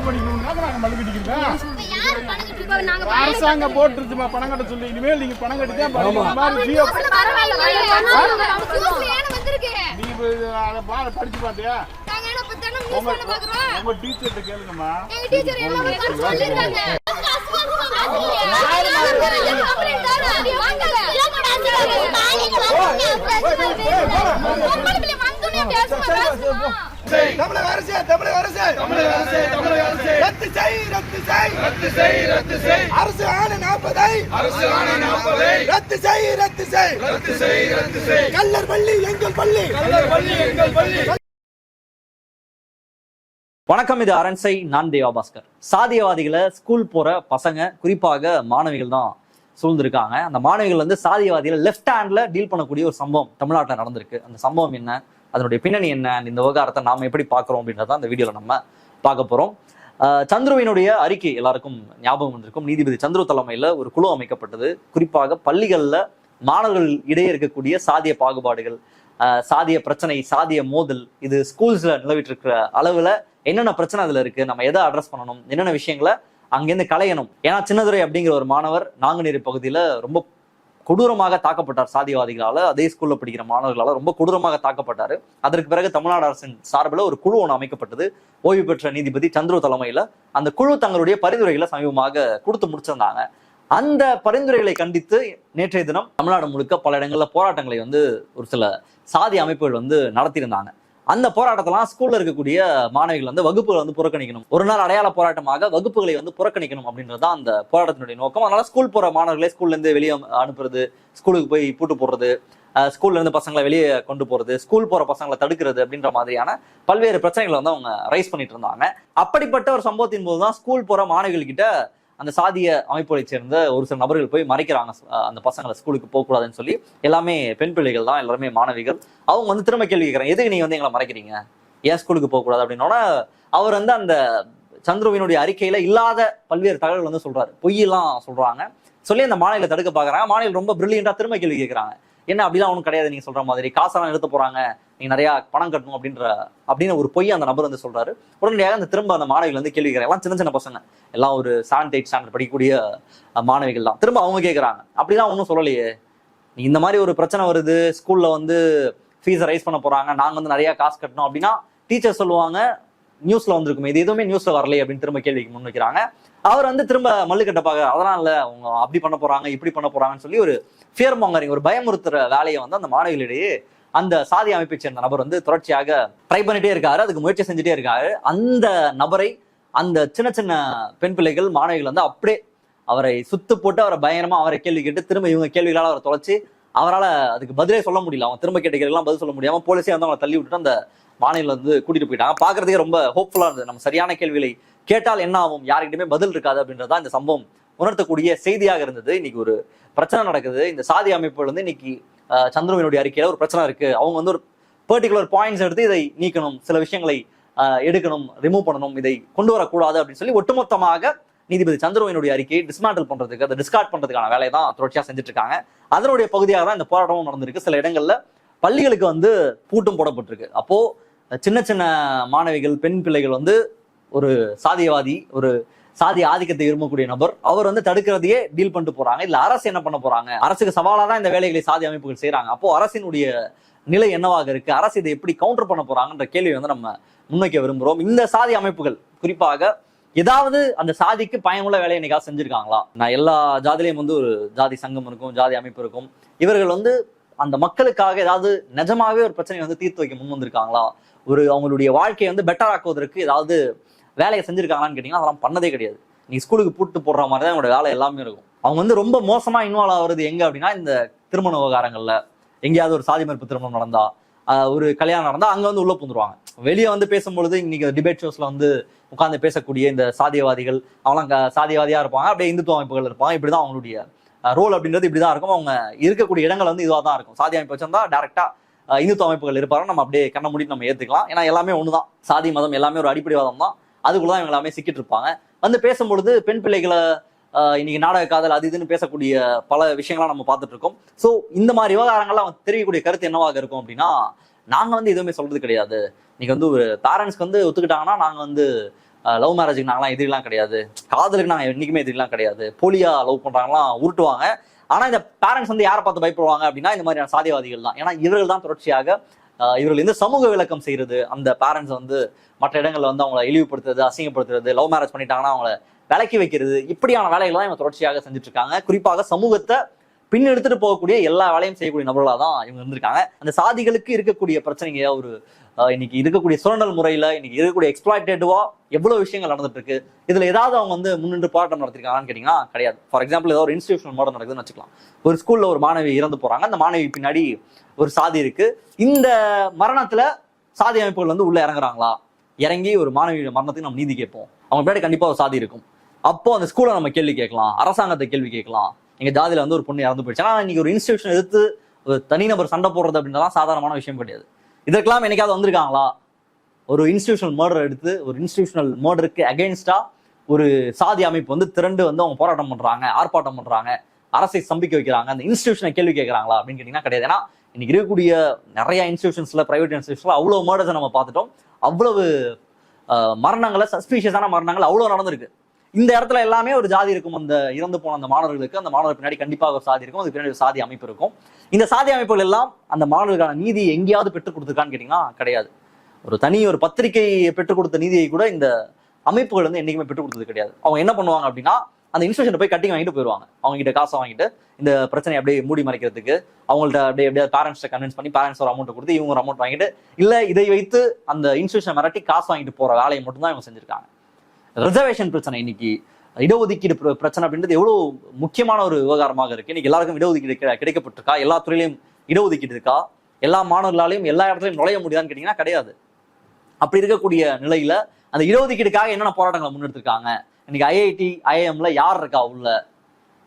நாங்க கட்டிக்கிறோம் இப்ப யாரு பணம்? நாங்க பணம் அரசாங்கம் போட்டுருச்சுமா பணம் கட்ட சொல்லி. இனிமேல் நீங்க பணம் கட்டி தான் படிக்கிற மாதிரி ஜியோ. கட்டல பரவாயில்ல. அவங்க நியூஸ்ல ஏன் வந்திருக்கு? நீ இப்ப இது அதை பா- படிச்சு பார்த்தியா நாங்க என்ன இப்ப தினம் நியூஸ் உங்க தானே பார்க்கிறோம். உங்க டீச்சர்கிட்ட கேளுங்கம்மா எங்க டீச்சர் எல்லாமே பார்த்து சொல்லிருக்காங்க. அசுவாசமா பேசுறீங்க. யாரு தெரிஞ்ச complaint தானே? வாங்கல. பொம்பளை பிள்ளை வந்தோடனே பேசுமா, பேசுமா. தமிழக அரசு தமிழக அரசு. தமிழக அரசு தமிழக அரசு. ரத்து செய் ரத்து செய். ரத்து செய் ரத்து செய். அரசு ஆணை நாற்பதை. அரசு ஆணை நாற்பதை. ரத்து செய் ரத்து செய். ரத்து செய் ரத்து செய். கல்லர் பள்ளி எங்கள் பள்ளி. கல்லர் பள்ளி எங்கள் பள்ளி. வணக்கம் இது அரண்சை நான் தேவா பாஸ்கர். சாதியவாதிகளை ஸ்கூல் போற பசங்க குறிப்பாக மாணவிகள் தான் சூழ்ந்திருக்காங்க. அந்த மாணவிகள் வந்து சாதியவாதிகளை லெஃப்ட் ஹேண்ட்ல டீல் பண்ணக்கூடிய ஒரு சம்பவம் தமிழ்நாட்டில் நடந்திருக்கு. அந்த சம்பவம் என்ன? அதனுடைய பின்னணி என்ன இந்த விவகாரத்தை நாம் எப்படி பார்க்குறோம் அப்படின்றத அந்த வீடியோவில் நம்ம பார்க்க போறோம். சந்துருவினுடைய அறிக்கை எல்லாருக்கும் ஞாபகம் வந்திருக்கும். நீதிபதி சந்துரு தலைமையில் ஒரு குழு அமைக்கப்பட்டது. குறிப்பாக பள்ளிகளில் மாணவர்கள் இடையே இருக்கக்கூடிய சாதிய பாகுபாடுகள் சாதிய பிரச்சனை சாதிய மோதல் இது ஸ்கூல்ஸ்ல நிலவிட்டு இருக்கிற அளவுல என்னென்ன பிரச்சனை அதுல இருக்கு நம்ம எதை அட்ரஸ் பண்ணணும் என்னென்ன விஷயங்களை அங்கேருந்து களையணும். ஏன்னா சின்னதுரை அப்படிங்கிற ஒரு மாணவர் நாங்குநேரி பகுதியில ரொம்ப கொடூரமாக தாக்கப்பட்டார் சாதிவாதிகளால். அதே ஸ்கூல்ல படிக்கிற மாணவர்களால் ரொம்ப கொடூரமாக தாக்கப்பட்டார். அதற்கு பிறகு தமிழ்நாடு அரசின் சார்பில் ஒரு குழு ஒன்று அமைக்கப்பட்டது. ஓய்வு பெற்ற நீதிபதி சந்துரு தலைமையில அந்த குழு தங்களுடைய பரிந்துரைகளை சமீபமாக கொடுத்து முடிச்சிருந்தாங்க. அந்த பரிந்துரைகளை கண்டித்து நேற்றைய தினம் தமிழ்நாடு முழுக்க பல இடங்களில் போராட்டங்களை வந்து ஒரு சில சாதி அமைப்புகள் வந்து நடத்தியிருந்தாங்க. அந்த போராட்டத்தெல்லாம் ஸ்கூல்ல இருக்கக்கூடிய மாணவிகள் வந்து வகுப்புகளை வந்து புறக்கணிக்கணும். ஒரு நாள் அடையாள போராட்டமாக வகுப்புகளை வந்து புறக்கணிக்கணும் அப்படின்றது தான் அந்த போராட்டத்தினுடைய நோக்கம். அதனால ஸ்கூல் போற மாணவர்களே ஸ்கூல்ல இருந்து வெளியே அனுப்புறது ஸ்கூலுக்கு போய் பூட்டு போடுறது ஸ்கூல்ல இருந்து பசங்களை வெளியே கொண்டு போறது ஸ்கூல் போற பசங்களை தடுக்கிறது அப்படின்ற மாதிரியான பல்வேறு பிரச்சனைகளை வந்து அவங்க ரைஸ் பண்ணிட்டு இருந்தாங்க. அப்படிப்பட்ட ஒரு சம்பவத்தின் போது தான் ஸ்கூல் போற மாணவிகள் கிட்ட அந்த சாதிய அமைப்புகளை சேர்ந்த ஒரு சில நபர்கள் போய் மறைக்கிறாங்க. அந்த பசங்களை ஸ்கூலுக்கு போகக்கூடாதுன்னு சொல்லி எல்லாமே பெண் பிள்ளைகள் தான் எல்லாருமே மாணவிகள். அவங்க வந்து திரும்ப கேள்வி கேட்குறாங்க எதுக்கு நீங்க வந்து எங்களை மறைக்கிறீங்க? ஏன் ஸ்கூலுக்கு போகக்கூடாது? அப்படின்னோட அவர் வந்து அந்த சந்துருவினுடைய அறிக்கையில இல்லாத பல்வேறு தகவல்கள் வந்து சொல்றாரு. பொய்யெல்லாம் சொல்றாங்க. சொல்லி அந்த மாநில தடுக்க பாக்குறாங்க மாநிலம் ரொம்ப பிரில்லியண்டா திரும்ப கேள்வி கேட்கறாங்க. என்ன அப்படிலாம் ஒன்றும் கிடையாது. நீங்க சொல்ற மாதிரி காசெல்லாம் எடுத்து போறாங்க. நீ நிறைய பணம் கட்டணும் அப்படின்ற அப்படின்னு ஒரு பொய் அந்த நபர் வந்து சொல்றாரு. உடனடியாக அந்த திரும்ப அந்த மாணவிகள் வந்து கேள்வி எல்லாம் சின்ன சின்ன பசங்க. எல்லாம் ஒரு செவன்த் எயிட் ஸ்டாண்டர்ட் படிக்கக்கூடிய மாணவிகள் தான். திரும்ப அவங்க கேட்கறாங்க. அப்படிலாம் ஒன்றும் சொல்லலையே. நீ இந்த மாதிரி ஒரு பிரச்சனை வருது. ஸ்கூல்ல வந்து ஃபீஸை ரைஸ் பண்ண போறாங்க. நாங்க வந்து நிறைய காசு கட்டணும் அப்படின்னா டீச்சர் சொல்லுவாங்க நியூஸ்ல வந்திருக்குமே. இது எதுவுமே நியூஸ்ல வரலையே அப்படின்னு திரும்ப கேள்விக்கு முன் வைக்கிறாங்க அவர் வந்து திரும்ப மல்லுக்கட்டை பார்க்க அதெல்லாம் இல்லை. அவங்க அப்படி பண்ண போறாங்க இப்படி பண்ண போறாங்கன்னு சொல்லி ஒரு ஃபியர் மாங்கரிங் ஒரு பயமுறுத்துற வேலையை வந்து அந்த மாணவிகளிடையே அந்த சாதி அமைப்பை சேர்ந்த நபர் வந்து தொடர்ச்சியாக ட்ரை பண்ணிட்டே இருக்காரு. அதுக்கு முயற்சி செஞ்சுட்டே இருக்காரு. அந்த நபரை அந்த சின்ன சின்ன பெண் பிள்ளைகள் மாணவிகள் வந்து அப்படியே அவரை சுத்து போட்டு அவரை பயங்கரமா அவரை கேள்வி கேட்டு திரும்ப இவங்க கேள்விகளால் அவரை தொலைச்சு அவரால் அதுக்கு பதிலே சொல்ல முடியல. அவன் திரும்ப கேட்ட கேள்விலாம் பதில் சொல்ல முடியாம போலீஸே வந்து அவங்களை தள்ளி விட்டுட்டு அந்த மாநிலம் வந்து கூட்டிட்டு போயிட்டாங்க. பாக்குறதுக்கே ரொம்ப ஹோப்ஃபுல்லா இருந்தது. நம்ம சரியான கேள்விகளை கேட்டால் என்ன ஆகும்? யாருக்கிட்டுமே பதில் இருக்காது அப்படின்றதா இந்த சம்பவம். உணர்த்தக்கூடிய செய்தியாக இருந்தது. இன்னைக்கு ஒரு பிரச்சனை நடக்குது. இந்த சாதி அமைப்புல இருந்து இன்னைக்கு சந்திரவினுடைய அறிக்கையில ஒரு பிரச்சனை இருக்கு. அவங்க வந்து ஒரு பர்டிகுலர் பாயிண்ட்ஸ் எடுத்து இதை நீக்கணும். சில விஷயங்களை எடுக்கணும் ரிமூவ் பண்ணணும். இதை கொண்டு வரக்கூடாது அப்படின்னு சொல்லி ஒட்டுமொத்தமாக நீதிபதி சந்திரவையினுடைய அறிக்கையை டிஸ்மேண்டில் பண்றதுக்கு அதை டிஸ்கார்ட் பண்றதுக்கான வேலையை தான் தொடர்ச்சியா செஞ்சுட்டு இருக்காங்க அதனுடைய பகுதியாக தான் இந்த போராட்டமும் நடந்திருக்கு. சில இடங்கள்ல பள்ளிகளுக்கு வந்து பூட்டும் போடப்பட்டிருக்கு. அப்போ சின்ன சின்ன மாணவிகள் பெண் பிள்ளைகள் வந்து ஒரு சாதியவாதி ஒரு சாதி ஆதிக்கத்தை விரும்பக்கூடிய நபர் அவர் வந்து தடுக்கிறதையே டீல் பண்ணிட்டு போறாங்க. இல்ல அரசு என்ன பண்ண போறாங்க? அரசுக்கு சவாலாக தான் இந்த வேலைகளை சாதி அமைப்புகள் செய்யறாங்க அப்போ அரசினுடைய நிலை என்னவாக இருக்கு? அரசு இதை எப்படி கவுண்டர் பண்ண போறாங்கன்ற கேள்வி வந்து நம்ம முன்வைக்க விரும்புகிறோம் இந்த சாதி அமைப்புகள் குறிப்பாக ஏதாவது அந்த சாதிக்கு பயனுள்ள வேலையை என்னைக்காக செஞ்சிருக்காங்களா? நான் எல்லா ஜாதிலையும் வந்து ஒரு ஜாதி சங்கம் இருக்கும் ஜாதி அமைப்பு இருக்கும். இவர்கள் வந்து அந்த மக்களுக்காக ஏதாவது நிஜமாவே ஒரு பிரச்சனையை வந்து தீர்த்து வைக்க முன் வந்திருக்காங்களா? ஒரு அவங்களுடைய வாழ்க்கையை வந்து பெட்டர் ஆக்குவதற்கு ஏதாவது வேலையை செஞ்சிருக்காங்களான்னு கேட்டீங்கன்னா அதெல்லாம் பண்ணதே கிடையாது. நீ ஸ்கூலுக்கு பூட்டு போடுற மாதிரி தான் அவங்களோட வேலை எல்லாமே இருக்கும். அவங்க வந்து ரொம்ப மோசமாக இன்வால்வ் ஆகுறது எங்கே அப்படின்னா இந்த திருமண விவகாரங்களில். எங்கேயாவது ஒரு சாதி மறுப்பு திருமணம் நடந்தா ஒரு கல்யாணம் நடந்தா அங்கே வந்து உள்ளே புந்துருவாங்க வெளியே வந்து பேசும்பொழுது இன்னைக்கு டிபேட் ஷோஸில் வந்து உட்காந்து பேசக்கூடிய இந்த சாதியவாதிகள் அவங்களாம் க- சாதியவாதியா இருப்பாங்க அப்படியே இந்துத்துவ அமைப்புகள் இருப்பாங்க. இப்படிதான் அவங்களுடைய ரோல் அப்படின்றது இப்படிதான் இருக்கும். அவங்க இருக்கக்கூடிய இடங்கள் வந்து இதுவாக தான் இருக்கும். சாதி அமைப்பு வச்சிருந்தா டேரெக்டாக இந்துத்துவ அமைப்புகள் இருப்பாரு நம்ம அப்படியே கண்ண மூடிட்டு நம்ம ஏற்றுக்கலாம் ஏன்னா எல்லாமே ஒன்று தான் சாதி மதம் எல்லாமே ஒரு அடிப்படைவாதம் தான் அதுக்குள்ள தான் இவங்க எல்லாமே சிக்கிட்டு இருப்பாங்க வந்து பேசும்பொழுது பெண் பிள்ளைகளை ஆஹ் இன்னைக்கு நாடக காதல் அது இதுன்னு பேசக்கூடிய பல விஷயங்கள்லாம் நம்ம பார்த்துட்டு இருக்கோம் ஸோ இந்த மாதிரி விவகாரங்கள்லாம் அவங்க தெரியக்கூடிய கருத்து என்னவாக இருக்கும் அப்படின்னா நாங்கள் வந்து எதுவுமே சொல்றது கிடையாது. இன்னைக்கு வந்து ஒரு பேரண்ட்ஸ்க்கு வந்து ஒத்துக்கிட்டாங்கன்னா நாங்கள் வந்து லவ் மேரேஜுக்கு நாங்களாம் எதிரிலாம் கிடையாது. காதலுக்கு நாங்கள் என்னைக்குமே எதிரிலாம் கிடையாது. போலியா லவ் பண்றாங்கலாம் உருட்டுவாங்க. ஆனால் இந்த பேரண்ட்ஸ் வந்து யாரை பார்த்து பயப்படுவாங்க அப்படின்னா இந்த மாதிரியான சாதியவாதிகள் தான். ஏன்னா இவர்கள் தான் தொடர்ச்சியாக இவர்கள் வந்து சமூக விளக்கம் செய்யறது? அந்த பேரண்ட்ஸ் வந்து மற்ற இடங்கள்ல வந்து அவங்களை இழிவுபடுத்துறது அசிங்கப்படுத்துறது லவ் மேரேஜ் பண்ணிட்டாங்கன்னா அவங்கள விலக்கி வைக்கிறது இப்படியான வேலைகளை தான் இவங்க தொடர்ச்சியாக செஞ்சுட்டு இருக்காங்க குறிப்பாக சமூகத்தை பின் எடுத்துட்டு போகக்கூடிய எல்லா வேலையும் செய்யக்கூடிய நபர்களாக தான் இவங்க இருந்திருக்காங்க. அந்த சாதிகளுக்கு இருக்கக்கூடிய பிரச்சனைங்க ஒரு இன்னைக்கு இருக்கக்கூடிய சுரண்டல் முறையில இன்னைக்கு இருக்கக்கூடிய எக்ஸ்பிளாய்டேட்டிவா எவ்வளவு விஷயங்கள் நடந்துட்டு இருக்கு இதுல ஏதாவது அவங்க வந்து முன்னின்று போராட்டம் நடத்திருக்காங்கன்னு கேட்டீங்கன்னா கிடையாது. ஃபார் எக்ஸாம்பிள் ஏதாவது ஒரு இன்ஸ்டியூஷனல் மோடம் நடக்குதுன்னு வச்சுக்கலாம். ஒரு ஸ்கூல்ல ஒரு மாணவி இறந்து போறாங்க. அந்த மாணவி பின்னாடி ஒரு சாதி இருக்கு. இந்த மரணத்துல சாதி அமைப்புகள் வந்து உள்ள இறங்குறாங்களா? இறங்கி ஒரு மாணவியோட மரணத்துக்கு நம்ம நீதி கேட்போம். அவங்க பின்னாடி கண்டிப்பா ஒரு சாதி இருக்கும். அப்போ அந்த ஸ்கூலை நம்ம கேள்வி கேட்கலாம். அரசாங்கத்தை கேள்வி கேட்கலாம். எங்க ஜாதியில வந்து ஒரு பொண்ணு இறந்து போயிடுச்சு. ஆனா இன்னைக்கு ஒரு இன்ஸ்டியூஷன் எடுத்து ஒரு தனிநபர் சண்டை போடுறது அப்படின்றலாம் சாதாரணமான விஷயம் கிடையாது. இதற்கெல்லாம் என்னைக்காவது வந்திருக்காங்களா? ஒரு இன்ஸ்டியூஷனல் மர்டர் எடுத்து ஒரு இன்ஸ்டியூஷனல் மர்டருக்கு அகேன்ஸ்டா ஒரு சாதி அமைப்பு வந்து திரண்டு வந்து அவங்க போராட்டம் பண்றாங்க ஆர்ப்பாட்டம் பண்றாங்க அரசை சம்பிக்க வைக்கிறாங்க அந்த இன்ஸ்டியூஷனை கேள்வி கேட்கறாங்களா அப்படின்னு கேட்டீங்கன்னா கிடையாது. ஏன்னா இன்னைக்கு இருக்கக்கூடிய நிறைய இன்ஸ்டியூஷன்ஸ்ல பிரைவேட் இன்ஸ்டியூஷன்ஸ்ல அவ்வளவு மர்டர்ஸை நம்ம பார்த்துட்டோம். அவ்வளவு மரணங்களை சஸ்பீஷியஸான மரணங்கள் அவ்வளவு நடந்திருக்கு. இந்த இடத்துல எல்லாமே ஒரு ஜாதி இருக்கும். அந்த இறந்து போன அந்த மாணவர்களுக்கு அந்த மாணவர் பின்னாடி கண்டிப்பாக ஒரு சாதி இருக்கும். அதுக்கு பின்னாடி ஒரு சாதி அமைப்பு இருக்கும். இந்த சாதி அமைப்புகள் எல்லாம் அந்த மாணவர்களுக்கான நீதி எங்கேயாவது பெற்றுக் கொடுத்துருக்கான்னு கேட்டீங்கன்னா கிடையாது. ஒரு தனி ஒரு பத்திரிகை பெற்றுக் கொடுத்த நீதியை கூட இந்த அமைப்புகள் வந்து என்றைக்குமே பெற்றுக் கொடுத்தது கிடையாது. அவங்க என்ன பண்ணுவாங்க அப்படின்னா அந்த இன்ஸ்டியூஷன் போய் கட்டிங் வாங்கிட்டு போயிடுவாங்க அவங்க கிட்ட காசை வாங்கிட்டு இந்த பிரச்சனையை அப்படியே மூடி மறைக்கிறதுக்கு அவங்கள்ட்ட அப்படியே அப்படியே பேரண்ட்ஸை கன்வின்ஸ் பண்ணி பேரண்ட்ஸ் ஒரு அமௌண்ட் கொடுத்து இவங்க ஒரு அமௌண்ட் வாங்கிட்டு இல்லை இதை வைத்து அந்த இன்ஸ்டியூஷன் மிரட்டி காசு வாங்கிட்டு போற வேலையை மட்டும்தான் இவங்க செஞ்சிருக்காங்க. ரிசர்வேஷன் பிரச்சனை இன்னைக்கு. இடஒதுக்கீடு பிர- பிரச்சனை அப்படின்றது எவ்வளோ முக்கியமான ஒரு விவகாரமாக இருக்கு. இன்னைக்கு எல்லாருக்கும் இடஒதுக்கீடு கிடைக்கப்பட்டிருக்கா? எல்லா துறையிலையும் இடஒதுக்கீடு இருக்கா? எல்லா மாணவர்களாலையும் எல்லா இடத்துலையும் நுழைய முடியுதான்னு கேட்டீங்கன்னா கிடையாது. அப்படி இருக்கக்கூடிய நிலையில அந்த இடஒதுக்கீடுக்காக என்னென்ன போராட்டங்களை முன்னெடுத்திருக்காங்க? இன்னைக்கு ஐஐடி ஐஐஎம்ல யார் இருக்கா உள்ள?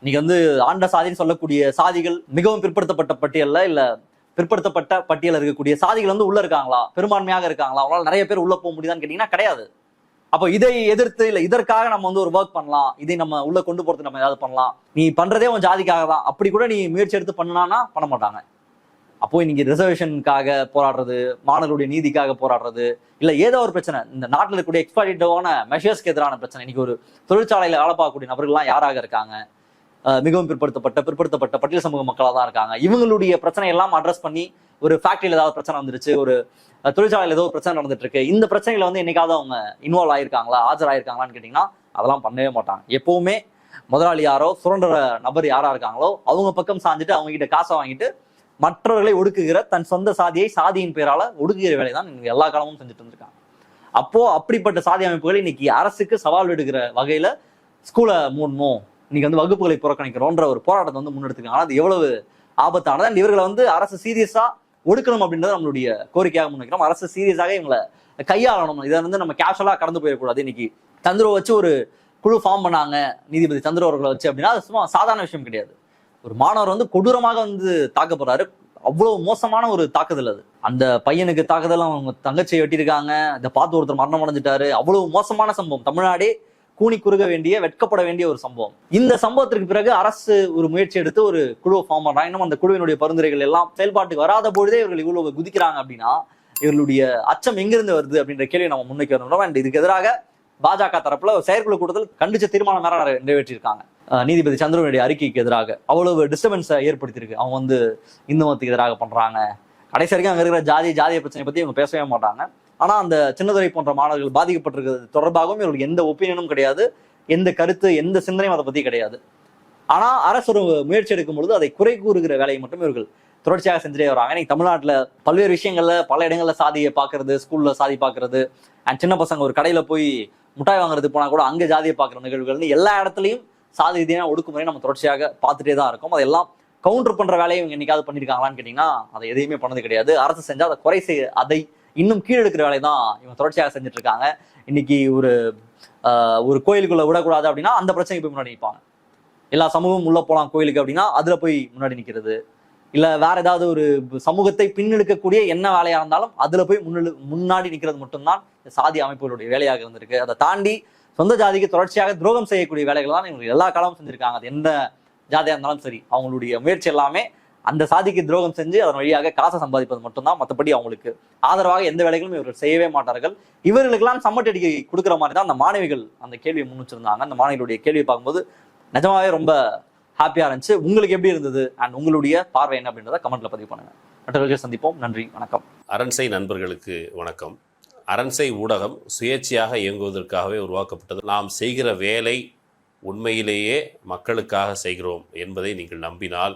இன்னைக்கு வந்து ஆண்ட சாதின்னு சொல்லக்கூடிய சாதிகள் மிகவும் பிற்படுத்தப்பட்ட பட்டியல்ல இல்ல பிற்படுத்தப்பட்ட பட்டியலில் இருக்கக்கூடிய சாதிகள் வந்து உள்ள இருக்காங்களா? பெரும்பான்மையாக இருக்காங்களா? அவங்களால நிறைய பேர் உள்ள போக முடியுதான்னு கேட்டீங்கன்னா கிடையாது. அப்போ இதை எதிர்த்து இல்லை இதற்காக நம்ம வந்து ஒரு ஒர்க் பண்ணலாம். இதை நம்ம உள்ள கொண்டு போறது நம்ம ஏதாவது பண்ணலாம். நீ பண்றதே உன் ஜாதிக்காக தான். அப்படி கூட நீ முயற்சி எடுத்து பண்ணலாம்னா பண்ண மாட்டாங்க. அப்போ இன்னைக்கு ரிசர்வேஷனுக்காக போராடுறது மாணவர்களுடைய நீதிக்காக போராடுறது இல்ல ஏதோ ஒரு பிரச்சனை. இந்த நாட்டில் இருக்கக்கூடிய எக்ஸ்பார்டேட்டிவான மெஷர்ஸ்க்கு எதிரான பிரச்சனை. இன்னைக்கு ஒரு தொழிற்சாலையில வேலை பார்க்கக்கூடிய நபர்கள்லாம் யாராக இருக்காங்க? மிகவும் பிற்படுத்தப்பட்ட பிற்படுத்தப்பட்ட பட்டியல் சமூக மக்களாக தான் இருக்காங்க. இவங்களுடைய பிரச்சனை எல்லாம் அட்ரஸ் பண்ணி ஒரு ஃபேக்டரியில் ஏதாவது பிரச்சனை வந்துருச்சு ஒரு தொழிற்சாலையில் ஏதோ ஒரு பிரச்சனை நடந்துட்டு இருக்கு இந்த பிரச்சனைகளை வந்து என்னைக்காவது அவங்க இன்வால்வ் ஆயிருக்காங்களா ஆஜராயிருக்காங்களான்னு கேட்டிங்கன்னா அதெல்லாம் பண்ணவே மாட்டாங்க. எப்பவுமே முதலாளி யாரோ சுரண்டுற நபர் யாரா இருக்காங்களோ அவங்க பக்கம் சாஞ்சிட்டு அவங்க கிட்ட காசை வாங்கிட்டு மற்றவர்களை ஒடுக்குகிற தன் சொந்த சாதியை சாதியின் பெயரால ஒடுக்குகிற வேலை தான் எல்லா காலமும் செஞ்சுட்டு இருந்திருக்காங்க. அப்போ அப்படிப்பட்ட சாதி அமைப்புகள் இன்னைக்கு அரசுக்கு சவால் விடுகிற வகையில ஸ்கூலை மூடணும் இன்னைக்கு வந்து வகுப்புகளை புறக்கணிக்கிறோன்ற ஒரு போராட்டத்தை வந்து முன்னெடுத்துருக்காங்க. அது எவ்வளவு ஆபத்தானது? இவர்களை வந்து அரசு சீரியஸா ஒடுக்கணும் அப்படின்றது நம்மளுடைய கோரிக்கையாக முன்வைக்கிறோம். அரசு சீரியஸாக இவங்களை கையாளணும். இதை வந்து நம்ம கேஷுவலாக கடந்து போயிடக்கூடாது இன்னைக்கு. சந்துருவை வச்சு ஒரு குழு ஃபார்ம் பண்ணாங்க நீதிபதி சந்துரு அவர்களை வச்சு அப்படின்னா அது சும்மா சாதாரண விஷயம் கிடையாது. ஒரு மாணவர் வந்து கொடூரமாக வந்து தாக்கப்படுறாரு. அவ்வளவு மோசமான ஒரு தாக்குதல் அது. அந்த பையனுக்கு தாக்குதல் அவங்க தங்கச்சியை வெட்டியிருக்காங்க. அதை பார்த்து ஒருத்தர் மரணம் அடைஞ்சிட்டாரு. அவ்வளவு மோசமான சம்பவம். தமிழ்நாடே கூனி குறுக வேண்டிய வெட்கப்பட வேண்டிய ஒரு சம்பவம். இந்த சம்பவத்திற்கு பிறகு அரசு ஒரு முயற்சி எடுத்து ஒரு குழு ஃபார்ம் பண்றாங்க. இன்னும் அந்த குழுவினுடைய பரிந்துரைகள் எல்லாம் செயல்பாட்டுக்கு வராத பொழுதே இவர்கள் இவ்வளவு குதிக்கிறாங்க அப்படின்னா இவர்களுடைய அச்சம் எங்கிருந்து வருது அப்படின்ற கேள்வி நம்ம முன்னுக்கு வரணும் அண்ட் இதுக்கு எதிராக பாஜக தரப்புல செயற்குழு கூட்டத்தில் கண்டிச்ச தீர்மானம் மேல நிறைவேற்றியிருக்காங்க. நீதிபதி சந்திரனுடைய அறிக்கைக்கு எதிராக அவ்வளவு டிஸ்டர்பன்ஸை ஏற்படுத்தியிருக்கு. அவங்க வந்து இந்து மதத்துக்கு எதிராக பண்றாங்க. கடைசி வரைக்கும் அங்க இருக்கிற ஜாதி ஜாதிய பிரச்சனை பத்தி இவங்க பேசவே மாட்டாங்க. ஆனால் அந்த சின்னதுரை போன்ற மாணவர்கள் பாதிக்கப்பட்டிருக்கிறது தொடர்பாகவும் இவர்களுக்கு எந்த ஒப்பீனியனும் கிடையாது எந்த கருத்து எந்த சிந்தனையும் அதை பற்றி கிடையாது. ஆனால் அரசு ஒரு முயற்சி எடுக்கும் பொழுது அதை குறை கூறுகிற வேலையை மட்டும் இவர்கள் தொடர்ச்சியாக செஞ்சுட்டே வராங்க. இன்னைக்கு தமிழ்நாட்டில் பல்வேறு விஷயங்களில் பல இடங்களில் சாதியை பார்க்கறது ஸ்கூலில் சாதி பார்க்கறது அண்ட் சின்ன பசங்க ஒரு கடையில் போய் முட்டாய் வாங்குறதுக்கு போனால் கூட அங்கே ஜாதியை பார்க்குற நிகழ்வுகள் எல்லா இடத்துலையும் சாதி ரீதியான ஒடுக்குமுறை நம்ம தொடர்ச்சியாக பார்த்துட்டே தான் இருக்கோம். அதெல்லாம் கவுண்டர் பண்ணுற வேலையை இவங்க என்னைக்காவது பண்ணிருக்காங்களான்னு கேட்டீங்கன்னா அதை எதையுமே பண்ணது கிடையாது. அரசு செஞ்சால் அதை குறை செய்ய அதை இன்னும் கீழெடுக்கிற வேலை தான் இவங்க தொடர்ச்சியாக செஞ்சுட்டு இருக்காங்க இன்னைக்கு ஒரு ஒரு கோயிலுக்குள்ள விடக்கூடாது அப்படின்னா அந்த பிரச்சனைக்கு போய் முன்னாடி நிற்பாங்க எல்லா சமூகமும் உள்ள போகலாம் கோயிலுக்கு அப்படின்னா அதுல போய் முன்னாடி நிற்கிறது இல்ல வேற ஏதாவது ஒரு சமூகத்தை பின்னெடுக்கக்கூடிய என்ன வேலையா இருந்தாலும் அதுல போய் முன்னெடு முன்னாடி நிக்கிறது மட்டும்தான் இந்த சாதி அமைப்புகளுடைய வேலையாக இருந்திருக்கு. அதை தாண்டி சொந்த ஜாதிக்கு தொடர்ச்சியாக துரோகம் செய்யக்கூடிய வேலைகள் தான் இவங்க எல்லா காலமும் செஞ்சிருக்காங்க. அது எந்த ஜாதியா இருந்தாலும் சரி அவங்களுடைய முயற்சி எல்லாமே அந்த சாதிக்கு துரோகம் செஞ்சு அதன் வழியாக காசை சம்பாதிப்பது மட்டும்தான். மற்றபடி அவங்களுக்கு ஆதரவாக எந்த வேலைகளும் இவர்கள் செய்யவே மாட்டார்கள். இவர்களுக்கெல்லாம் சம்மட்டி அடிக்கை கொடுக்குற மாதிரி தான் அந்த மாணவிகள் அந்த கேள்வியை முன் வச்சிருந்தாங்க. அந்த மாணவிகளுடைய கேள்வியை பார்க்கும்போது நிஜமாவே ரொம்ப ஹாப்பியா இருந்துச்சு. உங்களுக்கு எப்படி இருந்தது? அண்ட் உங்களுடைய பார்வை என்ன அப்படின்றத கமெண்ட்ல பதிவு பண்ணுங்க. மற்றவர்கள் சந்திப்போம். நன்றி. வணக்கம். அரண்சை நண்பர்களுக்கு வணக்கம். அரண்சை ஊடகம் சுயேட்சையாக இயங்குவதற்காகவே உருவாக்கப்பட்டது. நாம் செய்கிற வேலை உண்மையிலேயே மக்களுக்காக செய்கிறோம் என்பதை நீங்கள் நம்பினால்